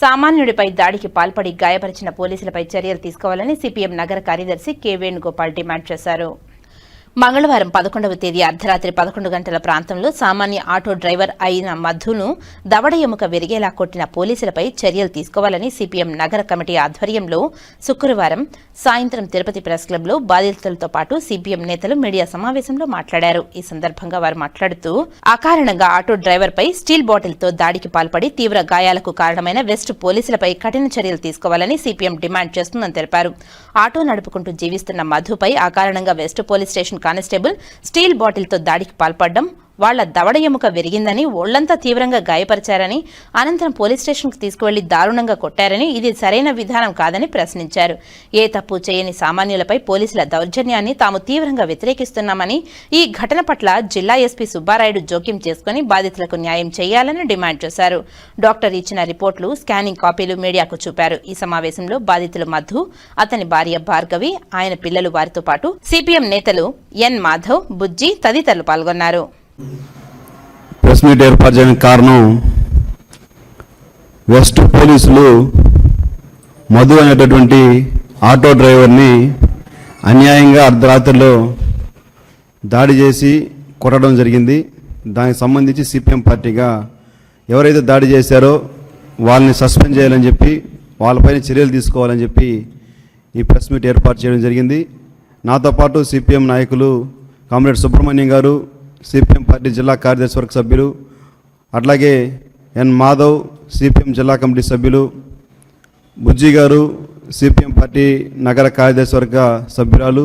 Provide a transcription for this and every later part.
సామాన్యుడిపై దాడికి పాల్పడి గాయపరిచిన పోలీసులపై చర్యలు తీసుకోవాలని సిపిఎం నగర కార్యదర్శి కె వేణుగోపాల్ డిమాండ్ చేశారు. మంగళవారం పదకొండవ తేదీ అర్ధరాత్రి పదకొండు గంటల ప్రాంతంలో సామాన్య ఆటో డ్రైవర్ అయిన మధును దవడ ఎముక విరిగేలా కొట్టిన పోలీసులపై చర్యలు తీసుకోవాలని సిపిఎం నగర కమిటీ ఆధ్వర్యంలో శుక్రవారం సాయంత్రం తిరుపతి ప్రెస్ క్లబ్లో బాధితులతో పాటు సిపిఎం నేతలు మీడియా సమావేశంలో మాట్లాడారు. ఈ సందర్భంగా వారు మాట్లాడుతూ అకారణంగా ఆటో డ్రైవర్పై స్టీల్ బాటిల్తో దాడికి పాల్పడి తీవ్ర గాయాలకు కారణమైన వెస్ట్ పోలీసులపై కఠిన చర్యలు తీసుకోవాలని సిపిఎం డిమాండ్ చేస్తుందని తెలిపారు. ఆటో నడుపుకుంటూ జీవిస్తున్న మధుపై అకారణంగా west police station constable steel బాటిల్తో దాడికి పాల్పడడం వాళ్ళ దవడ ఎముక విరిగిందని ఒళ్ళంతా తీవ్రంగా గాయపరిచారని అనంతరం పోలీస్ స్టేషన్కు తీసుకువెళ్ళి దారుణంగా కొట్టారని ఇది సరైన విధానం కాదని ప్రశ్నించారు. ఏ తప్పు చేయని సామాన్యులపై పోలీసుల దౌర్జన్యాన్ని తాము తీవ్రంగా వ్యతిరేకిస్తున్నామని ఈ ఘటన పట్ల జిల్లా ఎస్పీ సుబ్బారాయుడు జోక్యం చేసుకుని బాధితులకు న్యాయం చేయాలని డిమాండ్ చేశారు. డాక్టర్ ఇచ్చిన రిపోర్టులు స్కానింగ్ కాపీలు మీడియాకు చూపారు. ఈ సమావేశంలో బాధితులు మధు అతని భార్య భార్గవి ఆయన పిల్లలు వారితో పాటు సిపిఎం నేతలు ఎన్ మాధవ్ బుజ్జి తదితరులు పాల్గొన్నారు. ప్రెస్ మీట్ ఏర్పాటు చేయడానికి కారణం వెస్ట్ పోలీసులు మధు అనేటటువంటి ఆటో డ్రైవర్ని అన్యాయంగా అర్ధరాత్రిలో దాడి చేసి కొట్టడం జరిగింది. దానికి సంబంధించి సిపిఎం పార్టీగా ఎవరైతే దాడి చేశారో వాళ్ళని సస్పెండ్ చేయాలని చెప్పి వాళ్ళపైన చర్యలు తీసుకోవాలని చెప్పి ఈ ప్రెస్ మీట్ ఏర్పాటు చేయడం జరిగింది. నాతో పాటు సిపిఎం నాయకులు కామ్రేడ్ సుబ్రహ్మణ్యం గారు సిపిఎం పార్టీ జిల్లా కార్యదర్శి వర్గ సభ్యులు అట్లాగే ఎన్ మాధవ్ సిపిఎం జిల్లా కమిటీ సభ్యులు బుజ్జి గారు సిపిఎం పార్టీ నగర కార్యదర్శి వర్గ సభ్యురాలు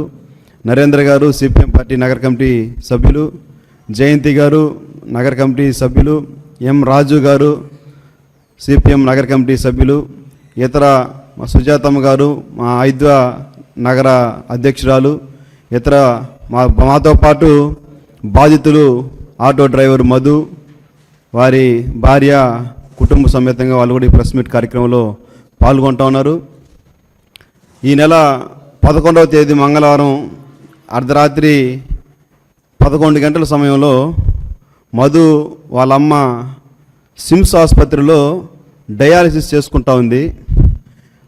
నరేంద్ర గారు సిపిఎం పార్టీ నగర కమిటీ సభ్యులు జయంతి గారు నగర కమిటీ సభ్యులు ఎం రాజు గారు సిపిఎం నగర కమిటీ సభ్యులు ఇతర మా సుజాతమ్మ గారు మా ఐద్వ నగర అధ్యక్షురాలు ఇతర మా మాతో పాటు బాధితులు ఆటో డ్రైవర్ మధు వారి భార్య కుటుంబ సమేతంగా వాళ్ళు కూడా ఈ ప్రెస్ మీట్ కార్యక్రమంలో పాల్గొంటా ఉన్నారు. ఈ నెల పదకొండవ తేదీ మంగళవారం అర్ధరాత్రి పదకొండు గంటల సమయంలో మధు వాళ్ళ అమ్మ సిమ్స్ ఆసుపత్రిలో డయాలసిస్ చేసుకుంటా ఉంది.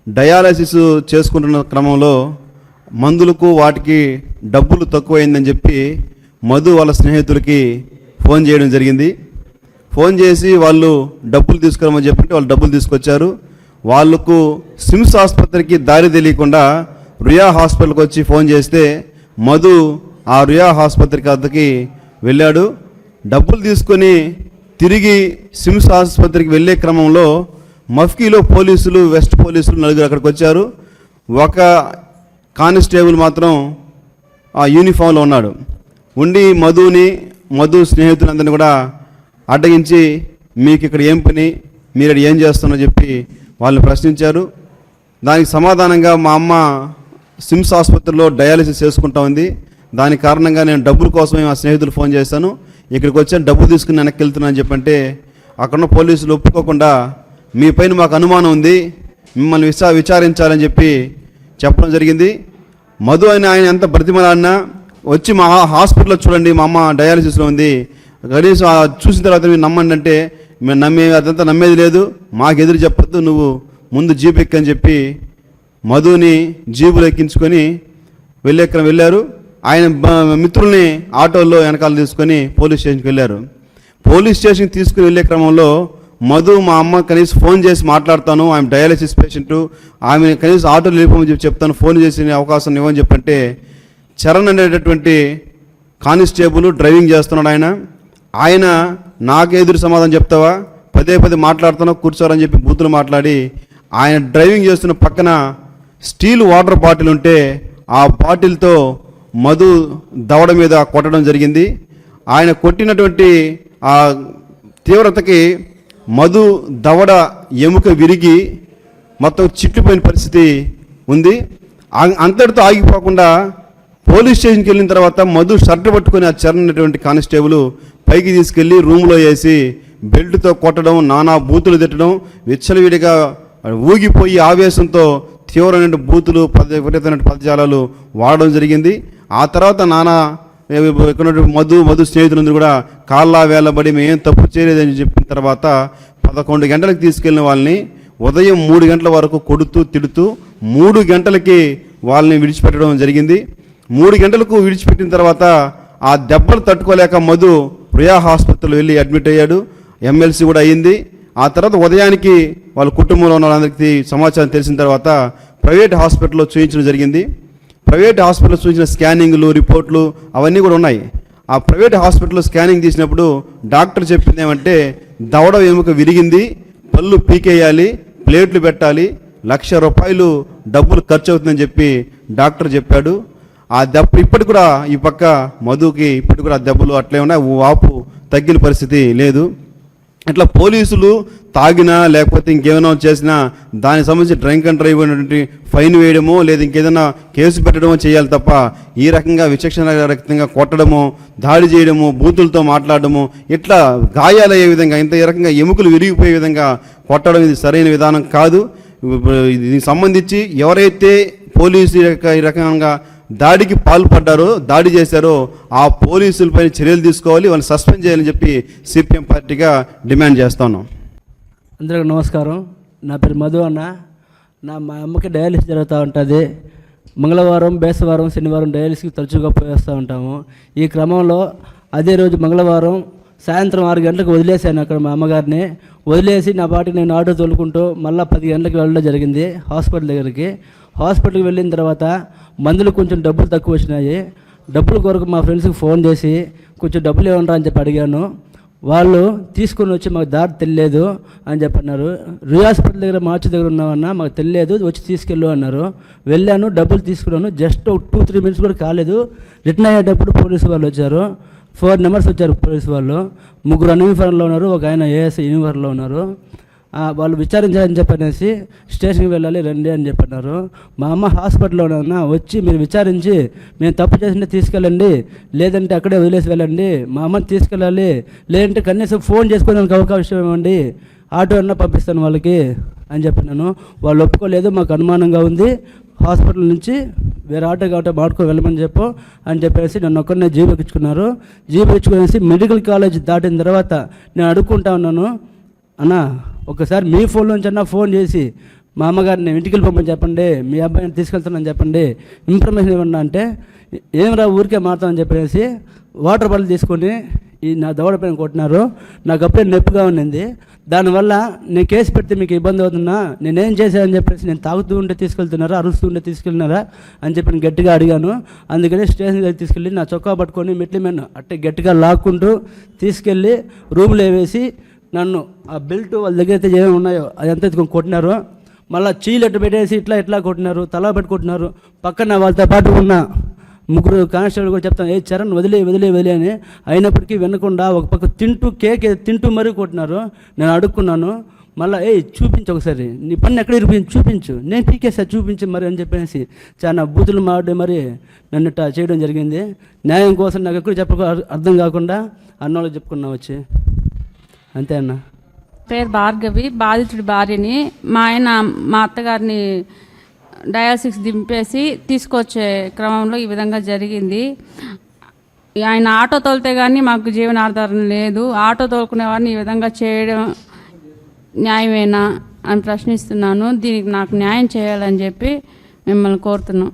డయాలసిస్ చేసుకుంటున్న క్రమంలో మందులకు వాటికి డబ్బులు తక్కువైందని చెప్పి మధు వాళ్ళ స్నేహితులకి ఫోన్ చేయడం జరిగింది. ఫోన్ చేసి వాళ్ళు డబ్బులు తీసుకురమని చెప్పంటే వాళ్ళు డబ్బులు తీసుకొచ్చారు. వాళ్ళకు సిమ్స్ ఆసుపత్రికి దారి తెలియకుండా రుయా హాస్పిటల్కి వచ్చి ఫోన్ చేస్తే మధు ఆ రుయా ఆసుపత్రికి అద్దకి వెళ్ళాడు. డబ్బులు తీసుకొని తిరిగి సిమ్స్ ఆసుపత్రికి వెళ్ళే క్రమంలో మఫ్కీలో పోలీసులు వెస్ట్ పోలీసులు నలుగురు అక్కడికి వచ్చారు. ఒక కానిస్టేబుల్ మాత్రం ఆ యూనిఫామ్లో ఉన్నాడు. ఉండి మధుని మధు స్నేహితులందరినీ కూడా అడ్డగించి మీకు ఇక్కడ ఏం పని మీరు ఏం చేస్తున్నారో చెప్పి వాళ్ళని ప్రశ్నించారు. దానికి సమాధానంగా మా అమ్మ సిమ్స్ ఆసుపత్రిలో డయాలసిస్ చేసుకుంటా ఉంది. దాని కారణంగా నేను డబ్బుల కోసమే మా స్నేహితులు ఫోన్ చేశాను. ఇక్కడికి వచ్చాను డబ్బు తీసుకుని వెనక్కి వెళ్తున్నాను అని చెప్పంటే అక్కడున్న పోలీసులు ఒప్పుకోకుండా మీ పైన మాకు అనుమానం ఉంది మిమ్మల్ని విచా విచారించాలని చెప్పి చెప్పడం జరిగింది. మధు అని ఆయన ఎంత బ్రతిమలాడినా వచ్చి మా హాస్పిటల్లో చూడండి మా అమ్మ డయాలసిస్లో ఉంది. కనీసం చూసిన తర్వాత మీరు నమ్మండి అంటే మేము నమ్మే అదంతా నమ్మేది లేదు. మాకు ఎదురు చెప్పొద్దు నువ్వు ముందు జీప్ ఎక్కని చెప్పి మధుని జీబులు ఎక్కించుకొని వెళ్ళే క్రమం వెళ్ళారు. ఆయన మిత్రుల్ని ఆటోలో వెనకాల తీసుకొని పోలీస్ స్టేషన్కి వెళ్ళారు. పోలీస్ స్టేషన్కి తీసుకుని వెళ్ళే క్రమంలో మధు మా అమ్మ కనీసం ఫోన్ చేసి మాట్లాడతాను ఆమె డయాలసిస్ పేషెంట్ ఆమె కనీసం ఆటోలో వెళ్ళిపోమని చెప్పి చెప్తాను ఫోన్ చేసి అవకాశం ఇవ్వని చెప్పంటే చరణ్ అనేటటువంటి కానిస్టేబుల్ డ్రైవింగ్ చేస్తున్నాడు ఆయన. ఆయన నాకు ఎదురు సమాధానం చెప్తావా? పదే పదే మాట్లాడుతున్నావు కూర్చోరని చెప్పి బూతులు మాట్లాడి ఆయన డ్రైవింగ్ చేస్తున్న పక్కన స్టీల్ వాటర్ బాటిల్ ఉంటే ఆ బాటిల్తో మధు దవడ మీద కొట్టడం జరిగింది. ఆయన కొట్టినటువంటి ఆ తీవ్రతకి మధు దవడ ఎముక విరిగి మొత్తం చిట్లిపోయిన పరిస్థితి ఉంది. ఆ- అంతటితో ఆగిపోకుండా పోలీస్ స్టేషన్కి వెళ్ళిన తర్వాత మధు షర్ట్ పట్టుకుని ఆ చరణ్ కానిస్టేబుల్ పైకి తీసుకెళ్ళి రూమ్లో వేసి బెల్ట్తో కొట్టడం నానా బూతులు తిట్టడం విచ్చలవిడిగా ఊగిపోయి ఆవేశంతో తీవ్రమైన బూతులు పద విపరీతమైన పదజాలాలు వాడడం జరిగింది. ఆ తర్వాత నానా ఇక్కడ మధు మధు స్నేహితులందరూ కూడా కాళ్ళ వేలబడి మేము తప్పు చేయలేదని చెప్పిన తర్వాత పదకొండు గంటలకు తీసుకెళ్ళిన వాళ్ళని ఉదయం మూడు గంటల వరకు కొడుతూ తిడుతూ మూడు గంటలకి వాళ్ళని విడిచిపెట్టడం జరిగింది. మూడు గంటలకు విడిచిపెట్టిన తర్వాత ఆ దెబ్బలు తట్టుకోలేక మధు ప్రియా హాస్పిటల్ వెళ్ళి అడ్మిట్ అయ్యాడు. ఎమ్మెల్సీ కూడా అయ్యింది. ఆ తర్వాత ఉదయానికి వాళ్ళ కుటుంబంలో ఉన్న వాళ్ళందరికీ సమాచారం తెలిసిన తర్వాత ప్రైవేట్ హాస్పిటల్లో చూపించడం జరిగింది. ప్రైవేట్ హాస్పిటల్లో చూసిన స్కానింగ్లు రిపోర్ట్లు అవన్నీ కూడా ఉన్నాయి. ఆ ప్రైవేట్ హాస్పిటల్లో స్కానింగ్ తీసినప్పుడు డాక్టర్ చెప్పింది ఏమంటే దవడ ఎముక విరిగింది పళ్ళు పీకేయాలి ప్లేట్లు పెట్టాలి లక్ష రూపాయలు డబ్బులు ఖర్చు అవుతుందని చెప్పి డాక్టర్ చెప్పాడు. ఆ దెబ్బ ఇప్పటికి కూడా ఈ పక్క మధుకి ఇప్పటికి కూడా ఆ దెబ్బలు అట్లే ఉన్నాయి. వాపు తగ్గిన పరిస్థితి లేదు. ఇట్లా పోలీసులు తాగినా లేకపోతే ఇంకేమైనా చేసినా దానికి సంబంధించి డ్రింక్ అండ్ డ్రైవ్ అనేటువంటి ఫైన్ వేయడమో లేదా ఇంకేదైనా కేసు పెట్టడమో చేయాలి తప్ప ఈ రకంగా విచక్షణ రకంగా కొట్టడము దాడి చేయడము బూతులతో మాట్లాడడము ఇట్లా గాయాలయ్యే విధంగా ఇంత ఈ రకంగా ఎముకలు విరిగిపోయే విధంగా కొట్టడం ఇది సరైన విధానం కాదు. దీనికి సంబంధించి ఎవరైతే పోలీసు యొక్క ఈ రకంగా దాడికి పాల్పడ్డారో దాడి చేశారో ఆ పోలీసులపై చర్యలు తీసుకోవాలి వాళ్ళని సస్పెండ్ చేయాలని చెప్పి సిపిఎం పార్టీగా డిమాండ్ చేస్తాను అందరికీ నమస్కారం. నా పేరు మధు అన్న. నా మా అమ్మకి డయాలిసిస్ జరుగుతూ ఉంటుంది. మంగళవారం బేసవారం శనివారం డయాలిసిస్కి తరచుగా పోయేస్తూ ఉంటాము. ఈ క్రమంలో అదే రోజు మంగళవారం సాయంత్రం ఆరు గంటలకు వదిలేశాను అక్కడ మా అమ్మగారిని. వదిలేసి నా పాటికి నేను ఆటో తోలుకుంటూ మళ్ళీ పది గంటలకు వెళ్ళడం జరిగింది హాస్పిటల్ దగ్గరికి. హాస్పిటల్కి వెళ్ళిన తర్వాత మందులు కొంచెం డబ్బులు తక్కువ వచ్చినాయి. డబ్బుల కొరకు మా ఫ్రెండ్స్కి ఫోన్ చేసి కొంచెం డబ్బులు ఏమన్నా అని చెప్పి అడిగాను. వాళ్ళు తీసుకొని వచ్చి మాకు దారి తెలియలేదు అని చెప్పి అన్నారు. రీ హాస్పిటల్ దగ్గర మార్చి దగ్గర ఉన్నామన్నా మాకు తెలియలేదు వచ్చి తీసుకెళ్ళు అన్నారు. వెళ్ళాను డబ్బులు తీసుకున్నాను. జస్ట్ ఒక టూ త్రీ మినిట్స్ కూడా కాలేదు. రిటర్న్ అయ్యేటప్పుడు పోలీసు వాళ్ళు వచ్చారు. ఫోర్ నెంబర్స్ వచ్చారు పోలీసు వాళ్ళు. ముగ్గురు యూనిఫామ్లో ఉన్నారు. ఒక ఆయన ఏఎస్ యూనిఫార్మ్లో ఉన్నారు. వాళ్ళు విచారించాలని చెప్పనేసి స్టేషన్కి వెళ్ళాలి రండి అని చెప్పన్నారు. మా అమ్మ హాస్పిటల్లో వచ్చి మీరు విచారించి మేము తప్పు చేసింటే తీసుకెళ్ళండి లేదంటే అక్కడే వదిలేసి వెళ్ళండి మా అమ్మని తీసుకెళ్ళాలి లేదంటే కనీసం ఫోన్ చేసుకోవడానికి అవకాశం ఇవ్వండి ఆటో అన్నా పంపిస్తాను వాళ్ళకి అని చెప్పినాను. వాళ్ళు ఒప్పుకోలేదు మాకు అనుమానంగా ఉంది. హాస్పిటల్ నుంచి వేరే ఆటో కాబట్టి మాడుకో వెళ్ళమని చెప్పు అని చెప్పేసి నన్ను ఒక్కరినే జీబు ఎక్కించుకున్నారు. జీబు ఎక్కించుకునేసి మెడికల్ కాలేజ్ దాటిన తర్వాత నేను అడుక్కుంటా ఉన్నాను. అన్నా ఒకసారి మీ ఫోన్లోంచన్నా ఫోన్ చేసి మా అమ్మగారిని ఇంటికి వెళ్ళిపోమని చెప్పండి మీ అబ్బాయిని తీసుకెళ్తానని చెప్పండి ఇన్ఫర్మేషన్ ఇవ్వండి అంటే ఏం రా ఊరికే మారుతామని చెప్పేసి వాటర్ బాటిల్ తీసుకొని ఈ నా దవడ పైన కొట్టినారు. నాకు అప్పుడే నొప్పిగా ఉన్నింది. దానివల్ల నేను కేసు పెడితే మీకు ఇబ్బంది అవుతున్నా నేనేం చేశానని చెప్పేసి నేను తాగుతూ ఉంటే తీసుకెళ్తున్నారా అరుస్తూ ఉంటే తీసుకెళ్ళినారా అని చెప్పి నేను గట్టిగా అడిగాను. అందుకని స్టేషన్ దగ్గర తీసుకెళ్ళి నా చొక్కా పట్టుకొని మెట్ల మీద అట్టే గట్టిగా లాక్కుంటూ తీసుకెళ్ళి రూమ్లో వేసి నన్ను ఆ బెల్ట్ వాళ్ళ దగ్గర అయితే ఏమేమి ఉన్నాయో అదంతా ఎత్తుకొని కొట్టినారు మళ్ళీ చీలు ఎట్టు పెట్టేసి ఇట్లా ఇట్లా కొట్టినారు తల పెట్టుకుంటున్నారు కొట్టినారు పక్కన వాళ్ళతో పాటు ఉన్న ముగ్గురు కానిస్టేబుల్ కూడా చెప్తాను ఏ చరణ్ వదిలే వదిలే వదిలే అని అయినప్పటికీ వినకుండా ఒక పక్క తింటూ కేక్ తింటూ మరీ కొట్టినారు. నేను అడుక్కున్నాను మళ్ళీ ఏ చూపించు ఒకసారి నీ పన్ను ఎక్కడ ఇరిపోయింది చూపించు నేను పీకేసా చూపించు మరి అని చెప్పేసి చాలా బూతులు మాడి మరి నన్ను ఇట్టా చేయడం జరిగింది. న్యాయం కోసం నాకు ఎక్కడ చెప్పక అర్థం కాకుండా అన్నోళ్ళకి చెప్పుకున్నా వచ్చి. అంతే అన్న. పేరు భార్గవి బాధితుడి భార్యని మా ఆయన మా అత్తగారిని డయాలసిస్ దింపేసి తీసుకొచ్చే క్రమంలో ఈ విధంగా జరిగింది. ఆయన ఆటో తోలితే కానీ మాకు జీవనాధారం లేదు. ఆటో తోలుకునే వారిని ఈ విధంగా చేయడం న్యాయమేనా అని ప్రశ్నిస్తున్నాను. దీనికి నాకు న్యాయం చేయాలని చెప్పి మిమ్మల్ని కోరుతున్నాం.